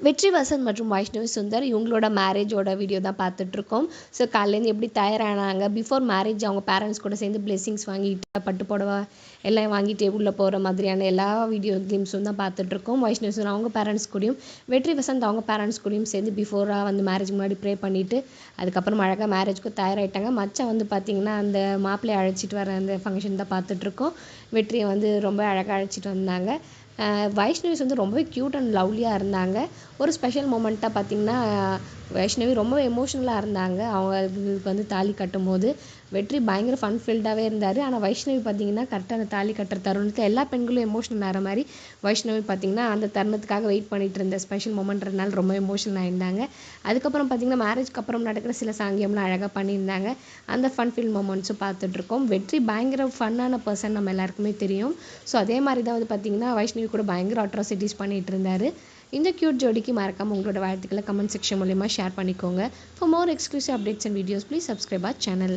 வெற்றி வசன் மற்றும் வைஷ்ணவி சுந்தர் இவங்களோட மேரேஜோட வீடியோ தான் பார்த்துட்ருக்கோம். ஸோ காலையிலேருந்து எப்படி தயாரானாங்க? பிஃபோர் மேரேஜ் அவங்க பேரண்ட்ஸ் கூட சேர்ந்து பிளெஸிங்ஸ் வாங்கிட்டு பட்டு புடவை எல்லாம் வாங்கிட்டு உள்ளே போகிற மாதிரியான எல்லா வீடியோ கிளிம்ஸும் தான் பார்த்துட்ருக்கோம். வைஷ்ணவி சுந்தர் அவங்க பேரண்ட்ஸ் கூடயும் வெற்றி வசந்த் அவங்க பேரண்ட்ஸ் கூடயும் சேர்ந்து பிஃபோராக வந்து மேரேஜ் முன்னாடி ப்ரே பண்ணிவிட்டு அதுக்கப்புறம் அழகாக மேரேஜ்க்கு தயாராகிட்டாங்க மச்சான் வந்து பார்த்திங்கன்னா அந்த மாப்பிள்ளையை அழைச்சிட்டு வர அந்த ஃபங்க்ஷன் தான் பார்த்துட்ருக்கோம். வெற்றியை வந்து ரொம்ப அழகாக அழைச்சிட்டு வந்தாங்க. வைஷ்ணவிஸ் வந்து ரொம்பவே க்யூட் அண்ட் லவ்லியாக இருந்தாங்க. ஒரு ஸ்பெஷல் மூமெண்ட்டாக பார்த்திங்கன்னா வைஷ்ணவி ரொம்ப எமோஷ்னலாக இருந்தாங்க. அவங்களுக்கு வந்து தாலி கட்டும்போது வெற்றி பயங்கர ஃபன் ஃபில்டாகவே இருந்தார். ஆனால் வைஷ்ணவி பார்த்திங்கன்னா கரெக்டாக அந்த தாலி கட்டுற தருணத்தில் எல்லா பெண்களும் எமோஷனல் ஆகிற மாதிரி வைஷ்ணவி பார்த்திங்கன்னா அந்த தருணத்துக்காக வெயிட் பண்ணிகிட்டு இருந்த ஸ்பெஷல் மூமெண்ட்றதுனால ரொம்ப எமோஷனல் ஆகிருந்தாங்க அதுக்கப்புறம் பார்த்திங்கன்னா மேரேஜ்க்கு அப்புறம் நடக்கிற சில சாங்கியம்லாம் அழகாக பண்ணியிருந்தாங்க. அந்த ஃபன் ஃபில் மூமெண்ட்ஸும் பார்த்துட்ருக்கோம் வெற்றி பயங்கர ஃபன்னான பர்சன் நம்ம எல்லாருக்குமே தெரியும். ஸோ அதே மாதிரி தான் வந்து பார்த்திங்கன்னா வைஷ்ணவி கூட பயங்கர அட்ராசிட்டிஸ் பண்ணிகிட்டு இருந்தார் இந்த க்யூட் ஜோடிக்கு மறக்காமல் உங்களோட வாழ்த்துக்களை கமெண்ட் செக்ஷன் மூலயமா ஷேர் பண்ணிக்கோங்க. For more exclusive updates and videos please subscribe our channel